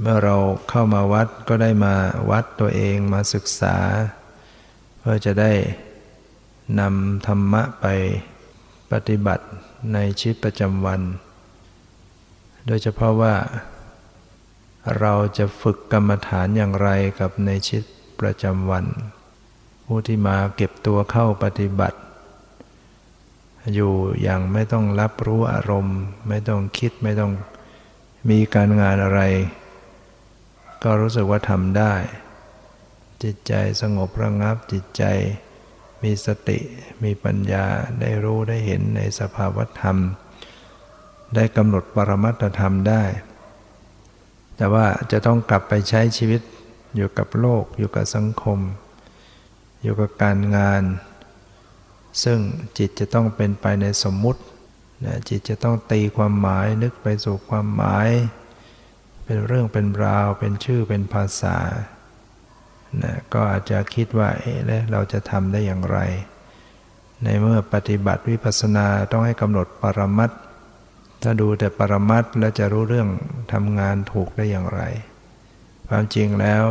เมื่อเราเข้ามาวัดก็ได้มาวัดตัวเองมาศึกษา เพื่อจะได้นำธรรมะไปปฏิบัติในชีวิตประจำวัน โดยเฉพาะว่า เราจะฝึกกรรมฐานอย่างไรกับในชีวิตประจำวัน ผู้ที่มาเก็บตัวเข้าปฏิบัติ อยู่อย่างไม่ต้องรับรู้อารมณ์ ไม่ต้องคิดไม่ต้องมีการงานอะไร ก็รู้สึกว่าทำได้ จิตใจสงบระงับจิตใจ มีสติมีปัญญาได้รู้ได้เห็นในสภาวธรรม ได้กำหนดปรมัตธรรมได้ แต่ว่าจะต้องกลับไปใช้ชีวิตอยู่กับโลก อยู่กับสังคม อยู่กับการงาน ซึ่งจิตจะต้องเป็นไปในสมมุติจิตจะต้องตีความหมายนึกไปสู่ความหมาย เป็นเรื่องเป็นราว เป็นชื่อเป็นภาษานะก็อาจจะคิดว่าเอ๊ะแล้วเราจะทำได้อย่างไร ในเมื่อปฏิบัติวิปัสสนาต้องให้กำหนดปรมัตถ้าดูแต่ปรมัตแล้วจะรู้เรื่องทำงานถูกได้อย่างไร ความจริงแล้ว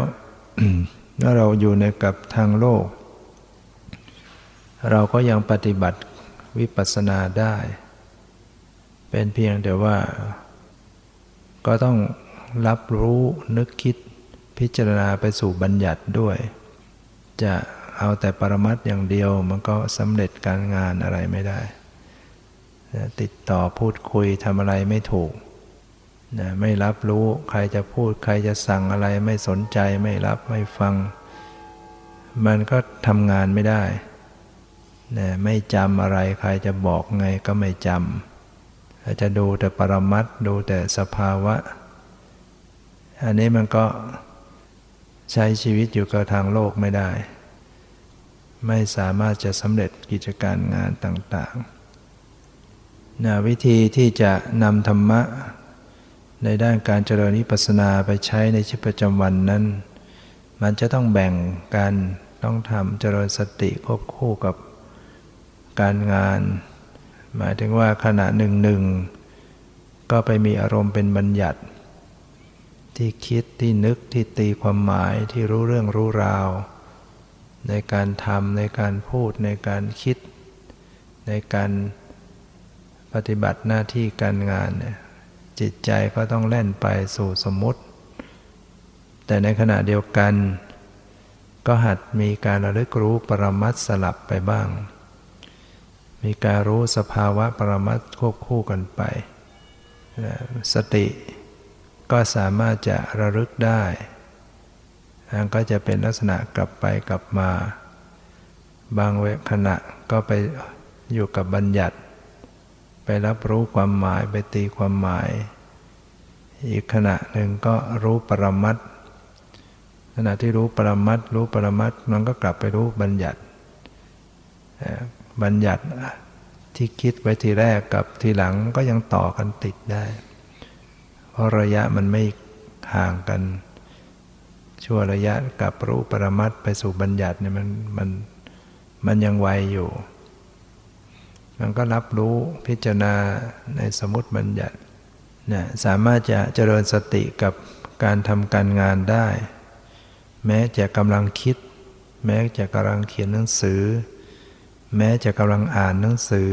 เมื่อเราอยู่ในกับทางโลก เราก็ยังปฏิบัติวิปัสสนาได้ เป็นเพียงแต่ว่า ก็ต้อง รับรู้นึกคิดพิจารณาไปสู่บัญญัติด้วย จะเอาแต่ปรมัตอย่างเดียวมันก็สำเร็จการงานอะไรไม่ได้ ติดต่อพูดคุยทำอะไรไม่ถูกนะไม่รับรู้ใครจะพูดใครจะสั่งอะไรไม่สนใจไม่รับไม่ฟัง มันก็ทำงานไม่ได้นะไม่จำอะไรใครจะบอกไงก็ไม่จำจะดูแต่ปรมัตดูแต่สภาวะ อันนี้มันก็ใช้ชีวิตอยู่กับทางโลกไม่ได้ ไม่สามารถจะสำเร็จกิจการงานต่างๆนะวิธีที่จะนำธรรมะ ในด้านการเจริญนิพพานาไปใช้ในชีวิตประจำวันนั้น มันจะต้องแบ่งกันต้องทำเจริญสติควบคู่กับการงาน หมายถึงว่าขณะหนึ่งหนึ่งก็ไปมีอารมณ์เป็นบัญญัติ ที่คิดที่นึกที่ตีความหมายที่รู้เรื่องรู้ราว ในการทำในการพูดในการคิด ในการปฏิบัติหน้าที่การงานเนี่ยจิตใจก็ต้องแล่นไปสู่สมมติ แต่ในขณะเดียวกัน ก็หัดมีการระลึกรู้ปรมัตสลับไปบ้าง มีการรู้สภาวะปรมัตควบคู่กันไป สติ ก็สามารถจะระลึกได้อันก็จะเป็นลักษณะกลับไปกลับมา บางเวขณะก็ไปอยู่กับบัญญัติ ไปรับรู้ความหมายไปตีความหมาย อีกขณะหนึ่งก็รู้ปรมัตขณะที่รู้ปรมัตรู้ปรมัตมันก็กลับไปรู้บัญญัติ บัญญัติที่คิดไว้ทีแรกกับทีหลังก็ยังต่อกันติดได้ เพราะระยะมันไม่ห่างกัน ชั่วระยะกับรู้ปรมัตไปสู่บัญญัติเนี่ยมันมันมันยังไวอยู่ มันก็รับรู้พิจารณาในสมุติบัญญัติเนี่ยสามารถจะเจริญสติกับการทำการงานได้ แม้จะกำลังคิด แม้จะกำลังเขียนหนังสือ แม้จะกำลังอ่านหนังสือ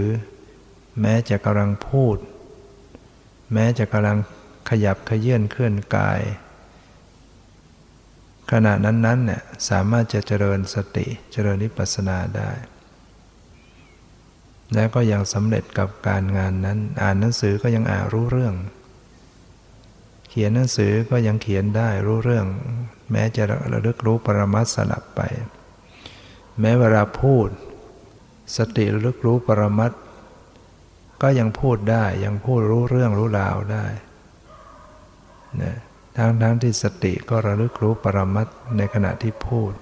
แม้จะกำลังพูด แม้จะกำลัง ขยับขยื่นเคลื่อนกาย ขณะนั้นๆเนี่ยสามารถจะเจริญสติเจริญนิพพานาได้ แล้วก็ยังสำเร็จกับการงานนั้น อ่านหนังสือก็ยังอ่านรู้เรื่อง เขียนหนังสือก็ยังเขียนได้รู้เรื่อง แม้จะระลึกรู้ปรมัตสลับไป แม้เวลาพูด สติระลึกรู้ปรมัตก็ยังพูดได้ยังพูดรู้เรื่องรู้ราวได้ นะทั้งทั้งที่สติก็ระลึกรู้ปรมัตในขณะที่พูด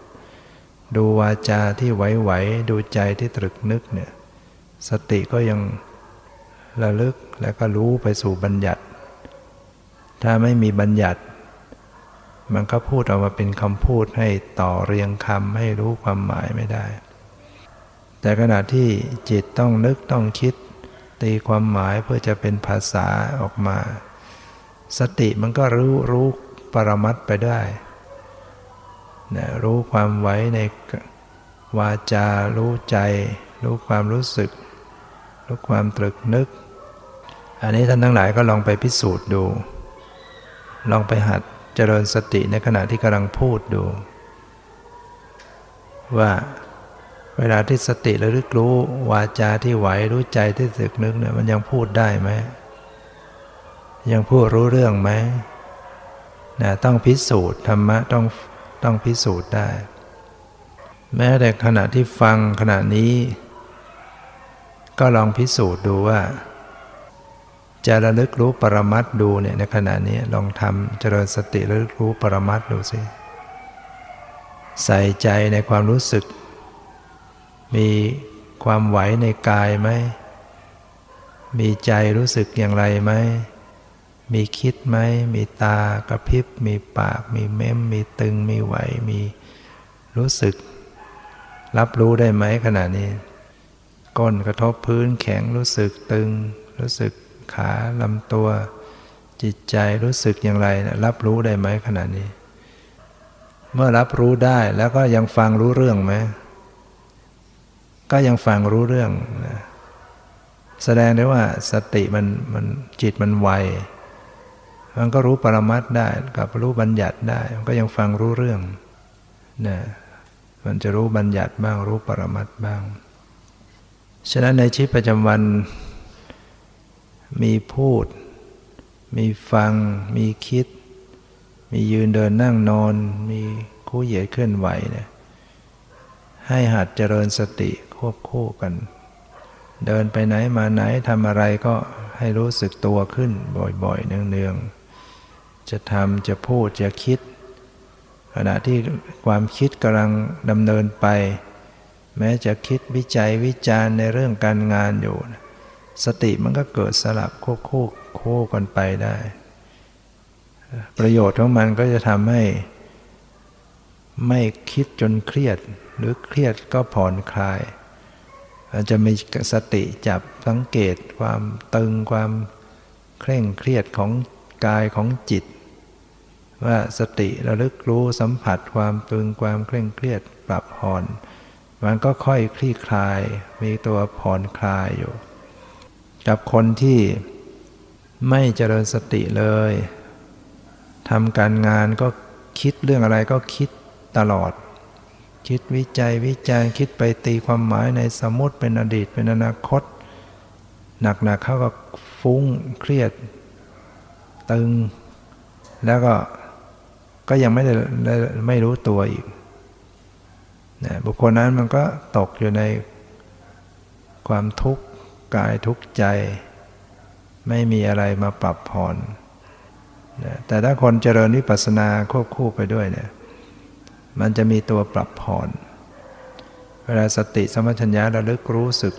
ดูวาจาที่ไหวๆดูใจที่ตรึกนึกเนี่ยสติก็ยังระลึกแล้วก็รู้ไปสู่บัญญัติ ถ้าไม่มีบัญญัติ มันก็พูดออกมาเป็นคำพูดให้ต่อเรียงคำให้รู้ความหมายไม่ได้ แต่ขณะที่จิตต้องนึกต้องคิด ตีความหมายเพื่อจะเป็นภาษาออกมา สติมันก็รู้รู้ปรมัตไปได้นะรู้ความไหวในวาจา รู้ใจ รู้ความรู้สึก รู้ความตรึกนึก อันนี้ท่านทั้งหลายก็ลองไปพิสูจน์ดู ลองไปหัดเจริญสติในขณะที่กำลังพูดดู ว่าเวลาที่สติระลึกรู้วาจาที่ไหวรู้ใจที่สึกนึกเนี่ยมันยังพูดได้ไหม ยังพูดรู้เรื่องไหมนะต้องพิสูจน์ธรรมะต้องต้องพิสูจน์ได้ แม้แต่ขณะที่ฟังขณะนี้ ก็ลองพิสูจน์ดูว่า จะระลึกรู้ปรมัตดูเนี่ยในขณะนี้ลองทำเจริญสติระลึกรู้ปรมัตดูสิใส่ใจในความรู้สึก มีความไหวในกายไหม มีใจรู้สึกอย่างไรไหม มีคิดไหม มีตากระพริบ มีปาก มีเม้ม มีตึง มีไหว มีรู้สึก รับรู้ได้ไหมขณะนี้ ก้นกระทบพื้นแข็งรู้สึกตึง รู้สึกขาลำตัว จิตใจรู้สึกอย่างไรนะรับรู้ได้ไหมขณะนี้ เมื่อรับรู้ได้แล้วก็ยังฟังรู้เรื่องไหมก็ยังฟังรู้เรื่องนะแสดงได้ว่าสติมันมันจิตมันไว มันก็รู้ปรมัตได้ กับรู้บัญญัติได้ มันก็ยังฟังรู้เรื่องนะมันจะรู้บัญญัติบ้างรู้ปรมัตบ้าง ฉะนั้นในชีวิตประจำวัน มีพูด มีฟัง มีคิด มียืนเดินนั่งนอน มีคู่เหยียดเคลื่อนไหวเนี่ยให้หัดเจริญสติควบคู่กัน เดินไปไหนมาไหนทำอะไรก็ให้รู้สึกตัวขึ้นบ่อยๆ เนืองๆ จะทำจะพูดจะคิด ขณะที่ความคิดกำลังดำเนินไป แม้จะคิดวิจัยวิจารณ์ในเรื่องการงานอยู่ สติมันก็เกิดสลับควบคู่คู่กันไปได้ ประโยชน์ของมันก็จะทำให้ไม่คิดจนเครียด หรือเครียดก็ผ่อนคลาย อาจจะมีสติจับสังเกตความตึงความเคร่งเครียดของ กายของจิต ว่าสติระลึกรู้สัมผัสความตึงความเคร่งเครียดปรับผ่อน มันก็ค่อยคลี่คลาย มีตัวผ่อนคลายอยู่ กับคนที่ไม่เจริญสติเลยทำการงานก็คิดเรื่องอะไรก็คิดตลอด คิดวิจัยวิจารคิดไปตีความหมายในสมมติเป็นอดีตเป็นอนาคต หนักๆเขาก็ฟุ้งเครียด ตึง แล้วก็ก็ยังไม่ได้ไม่รู้ตัวอีกนะบุคคลนั้นมันก็ตกอยู่ในความทุกข์กายทุกข์ใจ ไม่มีอะไรมาปรับผ่อนนะแต่ถ้าคนเจริญวิปัสสนาควบคู่ไปด้วยเนี่ยมันจะมีตัวปรับผ่อนเวลาสติสมัชัญญาระลึกรู้สึก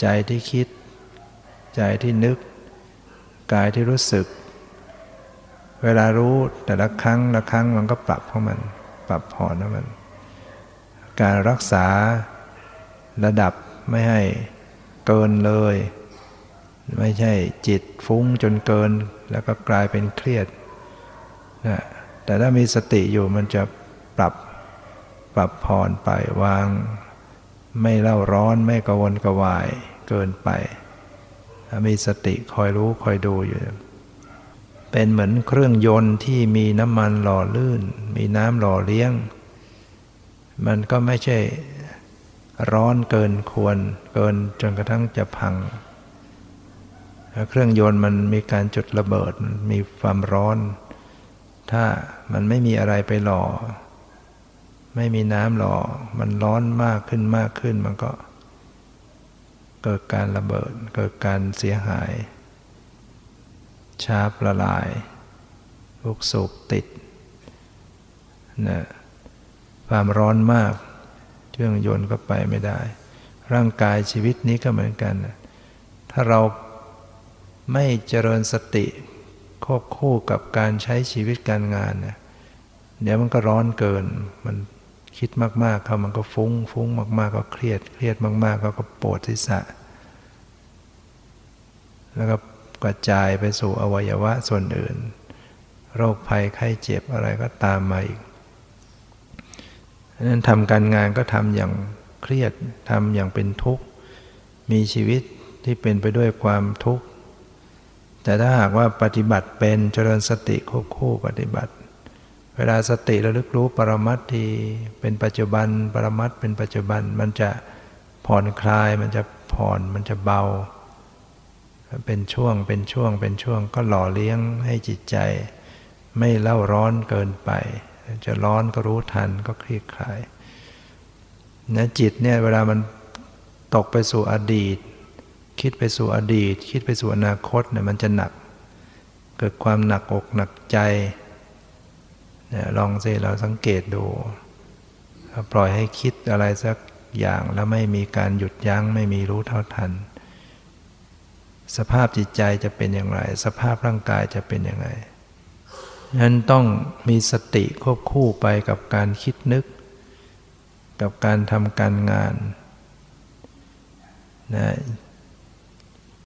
ใจที่คิด ใจที่นึก กายที่รู้สึก เวลารู้แต่ละครั้งละครั้งมันก็ปรับของมัน ปรับผ่อนของมัน การรักษาระดับไม่ให้เกินเลย ไม่ใช่จิตฟุ้งจนเกิน แล้วก็กลายเป็นเครียดนะแต่ถ้ามีสติอยู่มันจะปรับปรับผ่อนไปวาง ไม่เล่าร้อนไม่กระวนกระวายเกินไป มีสติคอยรู้คอยดูอยู่ เป็นเหมือนเครื่องยนต์ที่มีน้ำมันหล่อลื่น มีน้ำหล่อเลี้ยง มันก็ไม่ใช่ร้อนเกินควร เกินจนกระทั่งจะพัง เครื่องยนต์มันมีการจุดระเบิดมีความร้อน ถ้ามันไม่มีอะไรไปหล่อ ไม่มีน้ำหล่อ มันร้อนมากขึ้นมากขึ้นมันก็ เกิดการระเบิด เกิดการเสียหาย ชาบละลายลูกสูบติดนะความร้อนมากเครื่องยนต์ก็ไปไม่ได้ ร่างกายชีวิตนี้ก็เหมือนกัน ถ้าเราไม่เจริญสติควบคู่กับการใช้ชีวิตการงานเนี่ยเดี๋ยวมันก็ร้อนเกินมัน คิดมากๆเขามันก็ฟุ้ง ฟุ้งมากๆ ก็เครียด เครียดมากๆก็ปวดศีรษะ แล้วก็กระจายไปสู่อวัยวะส่วนอื่น โรคภัยไข้เจ็บอะไรก็ตามมาอีกนั้นทำการงานก็ทำอย่างเครียดทำอย่างเป็นทุกข์ มีชีวิตที่เป็นไปด้วยความทุกข์ แต่ถ้าหากว่าปฏิบัติเป็นเจริญสติควบคู่ปฏิบัติ เวลาสติระลึกรู้ปรมัตที่เป็นปัจจุบันปรมัตเป็นปัจจุบันมันจะผ่อนคลาย มันจะผ่อนมันจะเบา เป็นช่วงเป็นช่วงเป็นช่วงก็หล่อเลี้ยงให้จิตใจ ไม่เล่าร้อนเกินไป จะร้อนก็รู้ทันก็คลี่คลายนะจิตเนี่ยเวลามันตกไปสู่อดีต คิดไปสู่อดีต คิดไปสู่อนาคตเนี่ยมันจะหนัก เกิดความหนักอกหนักใจ นี่ยลองสิเราสังเกตดู ปล่อยให้คิดอะไรสักอย่างแล้วไม่มีการหยุดยัง้งไม่มีรู้เท่าทัน สภาพจิตใจจะเป็นอย่างไร สภาพร่างกายจะเป็นอย่างไรนั้นต้องมีสติควบคู่ไปกับการคิดนึก กับการทำการงานนะ